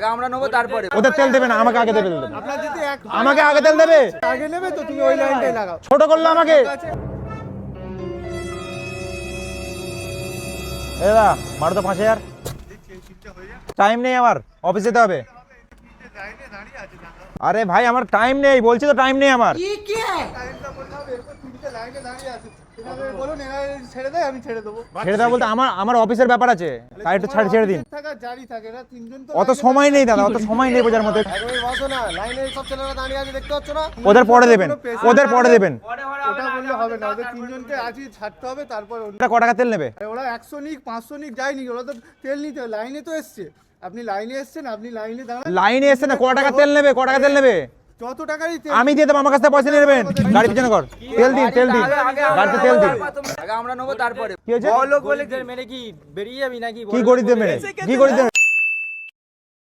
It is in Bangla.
আগে আমরা নেব তারপরে। ওদের তেল দেবে না আমাকে আগে তেল দেবে। আমাকে আগে তেল দেবে? আগে নেবে তো তুমি ওই লাইনটাই লাগাও। ছোট করল আমাকে। ঠিক আছে? এ দাদা মারো তো পাঁচ হাজার। টাইম নেই আমার অফিস যেতে হবে। আরে ভাই আমার টাইম নেই বলছি তো টাইম নেই আমার। ছেড়ে দেওয়া বলতে আমার আমার অফিসের ব্যাপার আছে। তাই একটু ছাড় ছেড়ে দিন। অত সময় নেই দাদা অত সময় নেই বোঝার ওদের পরে দেবেন ওদের পরে দেবেন। ওটা বললে হবে না, ওদের তিনজনকে আজই ছাড়তে হবে, তারপর এটা ক টাকা তেল নেবে? ওরা একশো নিক পাঁচশো নিক ওরা তো তেল নিতে হবে, লাইনে তো এসছে আপনি লাইনে এসছেন আপনি লাইনে দাঁড়ান। লাইনে এসছে না ক টাকা তেল নেবে? ক টাকা তেল নেবে? যত টাকারই তেল আমি দিয়ে দেবো আমার কাছ থেকে পয়সা নিয়ে নেবেন। গাড়ি পিছনে কর। তেল দিন তেল দিন। গাড়িতে তেল দিন। আগে আমরা নেব তারপরে। কি হয়েছে? বলো বলে মেরে কি বেরিয়ে যাবি নাকি? কি গড়ি দেবে কি গড়ি দেবে